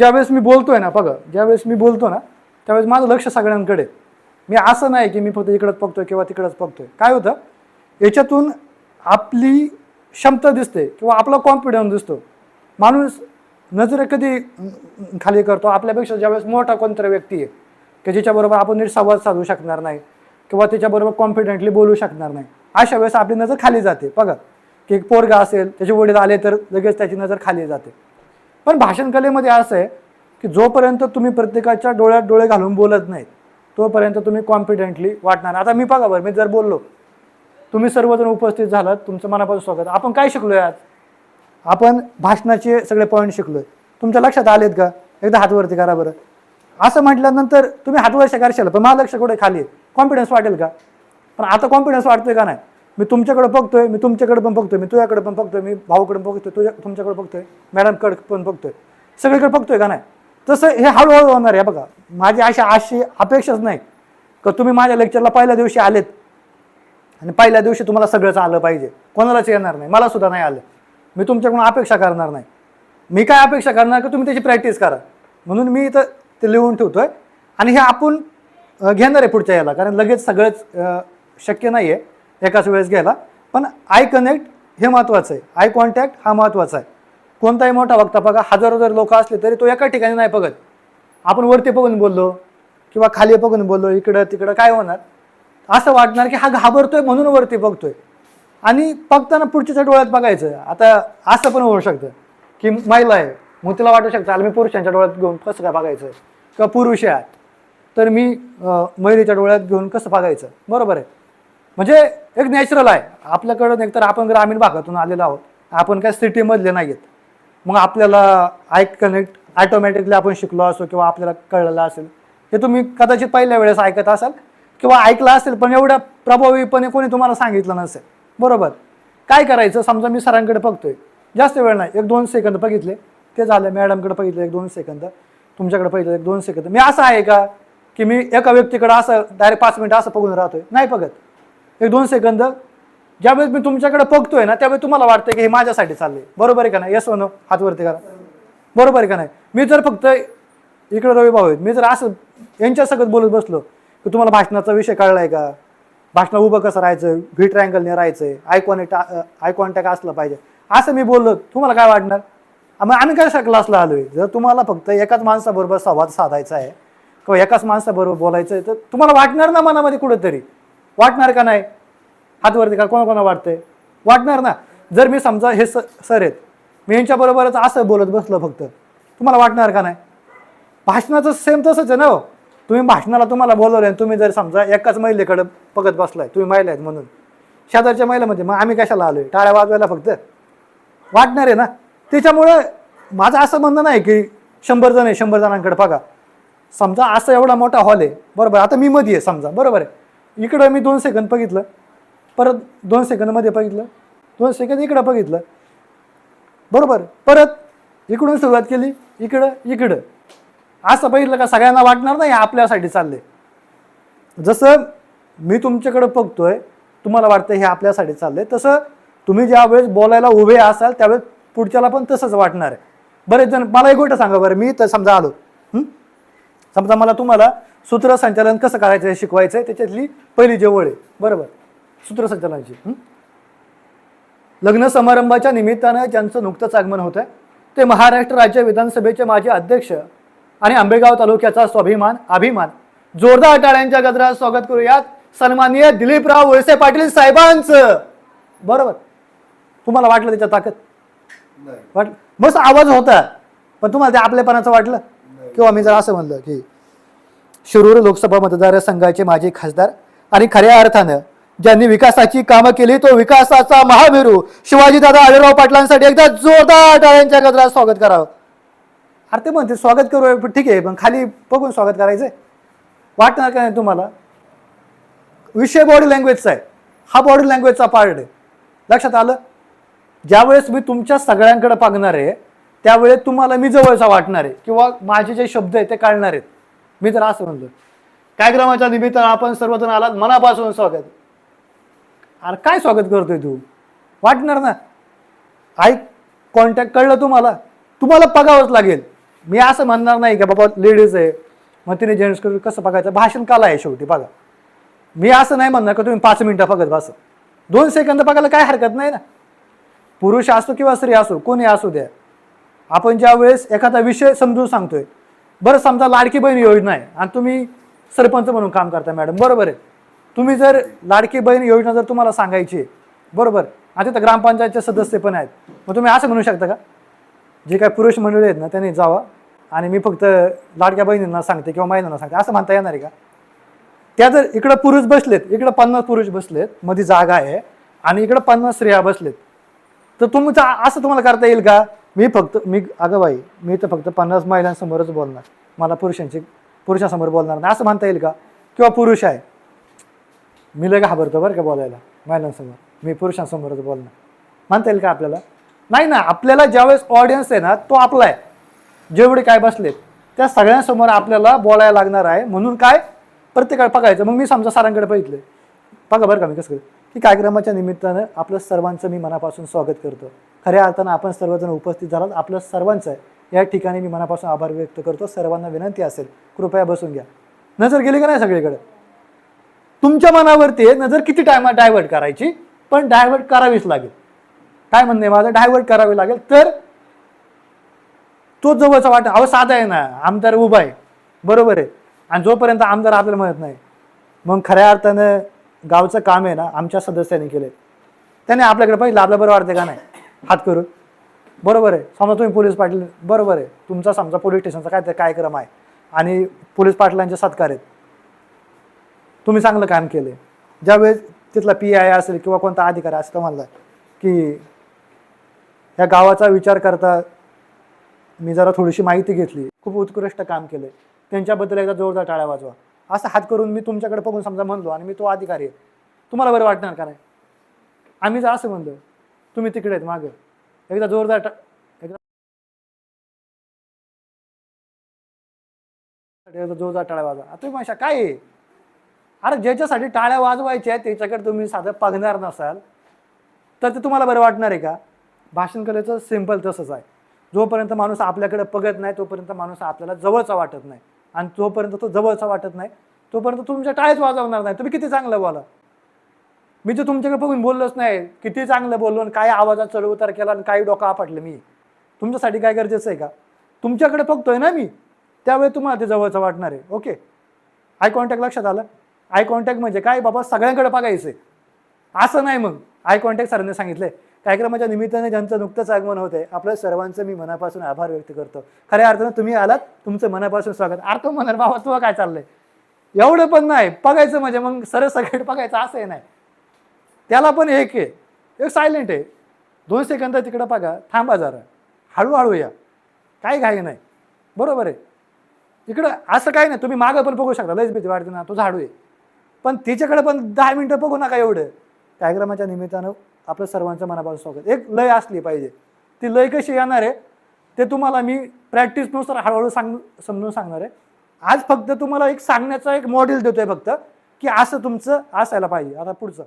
ज्यावेळेस मी बोलतोय ना बघा ज्यावेळेस मी बोलतो ना त्यावेळेस माझं लक्ष सगळ्यांकडे मी असं नाही की मी फक्त इकडंच बघतोय किंवा तिकडंच बघतोय. काय होतं? याच्यातून आपली क्षमता दिसते किंवा आपला कॉन्फिडन्स दिसतो. माणूस नजर कधी खाली करतो? आपल्यापेक्षा ज्यावेळेस मोठा कोणतरी व्यक्ती आहे की ज्याच्याबरोबर आपण नीट संवाद साधू शकणार नाही किंवा त्याच्याबरोबर कॉन्फिडेंटली बोलू शकणार नाही अशा वेळेस आपली नजर खाली जाते. बघा की एक पोरगा असेल त्याचे वडील आले तर लगेच त्याची नजर खाली जाते. पण भाषण कलेमध्ये असं आहे की जोपर्यंत तुम्ही प्रत्येकाच्या डोळ्यात डोळे घालून बोलत नाहीत तोपर्यंत तुम्ही कॉन्फिडेंटली वाटणार आता मी बघा बरं मी जर बोललो तुम्ही सर्वजण उपस्थित झालात तुमचं मनापासून स्वागत आपण काय शिकलोय आज? आपण भाषणाचे सगळे पॉईंट शिकलोय. तुमच्या लक्षात आलेत का? एकदा हातवरती करा बरं. असं म्हटल्यानंतर तुम्ही हातवरच्या करशाल पण मला लक्ष कुठे खाली कॉन्फिडन्स वाटेल का? पण आता कॉन्फिडन्स वाटतोय का नाही? मी तुमच्याकडे बघतोय मी तुमच्याकडे पण बघतोय मी तुझ्याकडे पण बघतोय मी भाऊकडे बघतोय तुझ्या तुमच्याकडे बघतोय मॅडमकडे पण बघतोय. सगळीकडे बघतोय का नाही? तसं हे हळूहळू होणार आहे बघा. माझी अशी अशी अपेक्षाच नाही का तुम्ही माझ्या लेक्चरला पहिल्या दिवशी आलेत. आणि पहिल्या दिवशी तुम्हाला सगळंच आलं पाहिजे. कोणालाच येणार नाही. मला सुद्धा नाही आलं. मी तुमच्याकडून अपेक्षा करणार नाही. मी काय अपेक्षा करणार की तुम्ही त्याची प्रॅक्टिस करा. म्हणून मी इथं ते लिहून ठेवतोय. आणि हे आपण घेणार आहे पुढच्या याला. कारण लगेच सगळंच शक्य नाही आहे एकाच वेळेस घ्यायला पण आय कनेक्ट हे महत्त्वाचं आहे. आय कॉन्टॅक्ट हा महत्त्वाचा आहे. कोणताही मोठा वक्ता बघा हजारो जर लोक असले तरी तो एका ठिकाणी नाही बघत. आपण वरती बघून बोललो किंवा खाली बघून बोललो इकडं तिकडं काय होणार? असं वाटणार की हा घाबरतोय म्हणून वरती बघतोय. आणि बघताना पुढच्या डोळ्यात बघायचं. आता असं पण होऊ शकतं की महिला आहे. मग तिला वाटू शकतं आला मी पुरुषांच्या डोळ्यात घेऊन कसं काय बघायचं? किंवा पुरुष आहे. तर मी महिलेच्या डोळ्यात घेऊन कसं बघायचं? बरोबर आहे. म्हणजे एक नॅचरल आहे. आपल्याकडं एकतर आपण ग्रामीण भागातून आलेलो आहोत. आपण काय सिटीमधले नाही आहेत मग आपल्याला ऐक कनेक्ट ॲटोमॅटिकली आपण शिकलो असो किंवा आपल्याला कळलेलं असेल. हे तुम्ही कदाचित पहिल्या वेळेस ऐकत असाल किंवा ऐकलं असेल पण एवढ्या प्रभावीपणे कोणी तुम्हाला सांगितलं नसेल. बरोबर. काय करायचं? समजा मी सरांकडे बघतोय. जास्त वेळ नाही. एक दोन सेकंद बघितले. ते झालं. मॅडमकडे बघितलं. एक दोन सेकंद तुमच्याकडे बघितलं. एक दोन सेकंद मी असं आहे का? की मी एका व्यक्तीकडे असं डायरेक्ट पाच मिनटं असं बघून राहतोय? नाही बघत. एक दोन सेकंद. ज्यावेळेस मी तुमच्याकडे बघतोय ना त्यावेळेस तुम्हाला वाटतं की हे माझ्यासाठी चाललंय. बरोबर आहे का नाही? येस नो हातवरती करा. बरोबर आहे का नाही? मी जर फक्त इकडे रवी भाऊ आहेत. मी जर असं यांच्या सगळं बोलत बसलो की तुम्हाला भाषणाचा विषय कळलाय का? भाषण उभं कसं राहायचं? व्ही ट्रँगलने राहायचं आय कॉन्टॅक्ट आय कॉन्टॅक्ट असलं पाहिजे. असं मी बोललो तुम्हाला काय वाटणार? मग आम्ही काय क्लासला आहे जर तुम्हाला फक्त एकाच माणसाबरोबर संवाद साधायचा आहे किंवा एकाच माणसाबरोबर बोलायचं आहे तर तुम्हाला वाटणार ना मनामध्ये कुठेतरी? वाटणार का नाही? हातवरती का कोणा कोणा वाटतंय? वाटणार ना. जर मी समजा हे स सर आहेत मी यांच्याबरोबरच असं बोलत बसलो फक्त तुम्हाला वाटणार का नाही? भाषणाचं सेम तसंच आहे ना हो. तुम्ही भाषणाला तुम्हाला बोलवलं आणि तुम्ही जर समजा एकाच महिलेकडं बघत बसलाय तुम्ही महिला आहेत म्हणून. शेजारच्या महिलामध्ये मग आम्ही कशाला आलोय? टाळ्या वाजवायला फक्त. वाटणार आहे ना. त्याच्यामुळं माझं असं म्हणणं नाही की शंभर जण आहे शंभर जणांकडे बघा. समजा असं एवढा मोठा हॉल आहे बरोबर. आता मी मध्ये आहे समजा बरोबर आहे. इकडं मी दोन सेकंद बघितलं. परत दोन सेकंदमध्ये बघितलं. दोन सेकंद इकडं बघितलं. बरोबर. परत इकडून सुरुवात केली. इकडं इकडं. असं बघितलं का सगळ्यांना वाटणार नाही हे आपल्यासाठी चालले जसं मी तुमच्याकडं बघतोय तुम्हाला वाटतं हे आपल्यासाठी चाललंय. तसं तुम्ही ज्या वेळेस बोलायला उभे असाल त्यावेळेस पुढच्याला पण तसंच वाटणार आहे. बरेच जण मला एक गोष्ट सांगा बरं. मी तर समजा आलो. समजा मला तुम्हाला सूत्रसंचालन कसं करायचं हे शिकवायचं आहे त्याच्यातली पहिली जवळ आहे. बरोबर? सूत्रसंचालनाची? लग्न समारंभाच्या निमित्तानं ज्यांचं नुकतंच आगमन होतं ते महाराष्ट्र राज्य विधानसभेचे माजी अध्यक्ष आणि आंबेगाव तालुक्याचा स्वाभिमान अभिमान. जोरदार टाळ्यांच्या गजरात स्वागत करूयात सन्माननीय दिलीपराव वळसे पाटील साहेबांचं. बरोबर? तुम्हाला वाटलं त्याच्या ताकद? वाटलं मस्त आवाज होता पण तुम्हाला ते आपलेपणाचं वाटलं? किंवा मी जर असं म्हणलं की शिरूर लोकसभा मतदारसंघाचे माजी खासदार आणि खऱ्या अर्थानं ज्यांनी विकासाची कामं केली तो विकासाचा महामेरू शिवाजीदादा आढळराव पाटलांसाठी एकदा जोरदार टाळ्यांच्या गजरात स्वागत करावं. अरे ते म्हणते स्वागत करू पण ठीक आहे पण खाली बघून स्वागत करायचंय. वाटणार का नाही तुम्हाला? विषय बॉडी लँग्वेजचा आहे. हा बॉडी लँग्वेजचा पार्ट आहे. लक्षात आलं? ज्यावेळेस मी तुमच्या सगळ्यांकडे पागणार आहे त्यावेळेस तुम्हाला मी जवळचा वाटणार आहे किंवा माझे जे शब्द आहेत ते कळणार आहेत. मी तर असं म्हणलो कार्यक्रमाच्या निमित्तानं आपण सर्वजण आलात मनापासून स्वागत. अरे काय स्वागत करतोय तू? वाटणार ना? ऐक कॉन्टॅक्ट कळलं तुम्हाला? तुम्हाला बघावंच लागेल. मी असं म्हणणार नाही का बाबा लेडीज आहे. मग तिने जेंट्स कसं बघायचं? भाषण काला आहे शेवटी बघा. मी असं नाही म्हणणार का तुम्ही पाच मिनटं बघत बस. दोन सेकंद बघायला काय हरकत नाही ना? पुरुष असो किंवा स्त्री असो कोणी असू द्या. आपण ज्या वेळेस एखादा विषय समजून सांगतोय बरं समजा लाडकी बहीण योजना आहे आणि तुम्ही सरपंच म्हणून काम करता मॅडम बरोबर आहे. तुम्ही जर लाडकी बहीण योजना जर तुम्हाला सांगायची आहे, बरोबर. आणि तिथं ग्रामपंचायतचे सदस्य पण आहेत मग तुम्ही असं म्हणू शकता का? जे काय पुरुष मंडळी आहेत ना त्यांनी जावा आणि मी फक्त लाडक्या बहिणींना सांगते किंवा महिलांना सांगते असं म्हणता येणार आहे का? त्या जर इकडं पुरुष बसलेत इकडं पन्नास पुरुष बसलेत मध्ये जागा आहे आणि इकडं पन्नास स्त्रिया बसलेत तर तुमचं असं तुम्हाला करता येईल का? मी फक्त मी अगं बाई मी तर फक्त पन्नास महिलांसमोरच बोलणार. मला पुरुषांची पुरुषांसमोर बोलणार नाही. असं म्हणता येईल का? किंवा पुरुष आहे. मी लय घाबरतो बरं का बोलायला महिलांसमोर. मी पुरुषांसमोरच बोलणार. म्हणता येईल का आपल्याला? नाही ना आपल्याला ज्यावेळेस ऑडियन्स आहे ना तो आपला आहे. जेवढे काय बसलेत त्या सगळ्यांसमोर आपल्याला बोलायला लागणार आहे. म्हणून काय? प्रत्येकाला बघायचं मग मी समजा सरांकडे बघितले. बघा बरं का मी कसं की कार्यक्रमाच्या निमित्तानं आपलं सर्वांचं मी मनापासून स्वागत करतो. खऱ्या अर्थानं आपण सर्वजण उपस्थित झालात. आपलं सर्वांचं आहे. या ठिकाणी मी मनापासून आभार व्यक्त करतो. सर्वांना विनंती असेल कृपया बसून घ्या. नजर गेली का नाही सगळीकडे? तुमच्या मनावरती आहे नजर किती टायमा डायव्हर्ट करायची? पण डायव्हर्ट करावीच लागेल. काय म्हणणं आहे माझं? डायव्हर्ट करावी लागेल. तर तो जवळचा वाटा अहो साधा आहे ना आमदार उभा आहे. बरोबर आहे. आणि जोपर्यंत आमदार आपल्याला म्हणत नाही मग खऱ्या अर्थानं गावचं काम आहे ना आमच्या सदस्यांनी केलं त्याने आपल्याकडे पाहिजे आपलं बरं वाटतं का नाही? हात करून. बरोबर आहे. समजा तुम्ही पोलीस पाटील बरोबर आहे. तुमचा समजा पोलीस स्टेशनचा काय कार्यक्रम आहे? आणि पोलीस पाटलांचे सत्कार आहेत. तुम्ही चांगलं काम केले ज्यावेळेस तिथला पी आय असेल किंवा कोणता अधिकारी असेल तर म्हणला की ह्या गावाचा विचार करता मी जरा थोडीशी माहिती घेतली. खूप उत्कृष्ट काम केले त्यांच्याबद्दल एकदा जोरदार टाळ्या वाजवा. असं हात करून मी तुमच्याकडे बघून समजा म्हणलो आणि मी तो अधिकारी आहे. तुम्हाला बरं वाटणार का नाही? आम्ही जर असं म्हणलो तुम्ही तिकडे आहेत मागे. एकदा जोरदार टा- एकदा जोरदार टाळ्या वाजा तुम्ही माझ्या काय आहे? अरे ज्याच्यासाठी टाळ्या वाजवायच्या आहेत त्याच्याकडे तुम्ही साधं पागणार नसाल तर ते तुम्हाला बरं वाटणार आहे का? भाषण करायचं सिंपल तसंच आहे. जोपर्यंत माणूस आपल्याकडे बघत नाही तोपर्यंत माणूस आपल्याला जवळचा वाटत नाही. आणि जोपर्यंत तो जवळचा वाटत नाही तोपर्यंत तुमच्या टाळ्याच वाजवणार नाही. तुम्ही किती चांगलं बोला. मी तर तुमच्याकडे बघून बोललोच नाही. किती चांगलं बोललो आणि काय आवाजात चढ उतार केला आणि काही डोकं आपटलं मी. तुमच्यासाठी काय गरजेचं आहे का? तुमच्याकडे बघतोय ना मी. त्यावेळी तुम्हाला ते जवळचं वाटणार आहे. ओके? आय कॉन्टॅक्ट लक्षात आलं? आय कॉन्टॅक्ट म्हणजे काय? बाबा सगळ्यांकडे बघायचं आहे असं नाही मग. आय कॉन्टॅक्ट सरांनी सांगितलंय. कार्यक्रमाच्या निमित्ताने ज्यांचं नुकतंच आगमन होतंय आपल्या सर्वांचं मी मनापासून आभार व्यक्त करतो. खऱ्या अर्थानं तुम्ही आलात तुमचं मनापासून स्वागत. अर्थ म्हणाल बाबा तुला काय चाललंय? एवढं पण नाही. बघायचं म्हणजे मग सरळ सगळं बघायचं असं नाही. त्याला पण एक आहे. एक सायलेंट आहे. दोन सेकंद तिकडं बघा. थांबा जरा. हळूहळू या. काही घाई नाही. बरोबर आहे. तिकडं असं काही नाही. तुम्ही मागं पण बघू शकता. लयच भीती वाटते ना. तो झाडू आहे. पण तिच्याकडे पण दहा मिनटं बघू नका एवढं. कार्यक्रमाच्या निमित्तानं आपलं सर्वांचं मनापासून स्वागत. एक लय असली पाहिजे. ती लय कशी येणार आहे ते तुम्हाला मी प्रॅक्टिसनुसार हळूहळू सांग समजून सांगणार आहे. आज फक्त तुम्हाला एक सांगण्याचा एक मॉडेल देतोय फक्त की असं तुमचं असायला पाहिजे. आता पुढचं.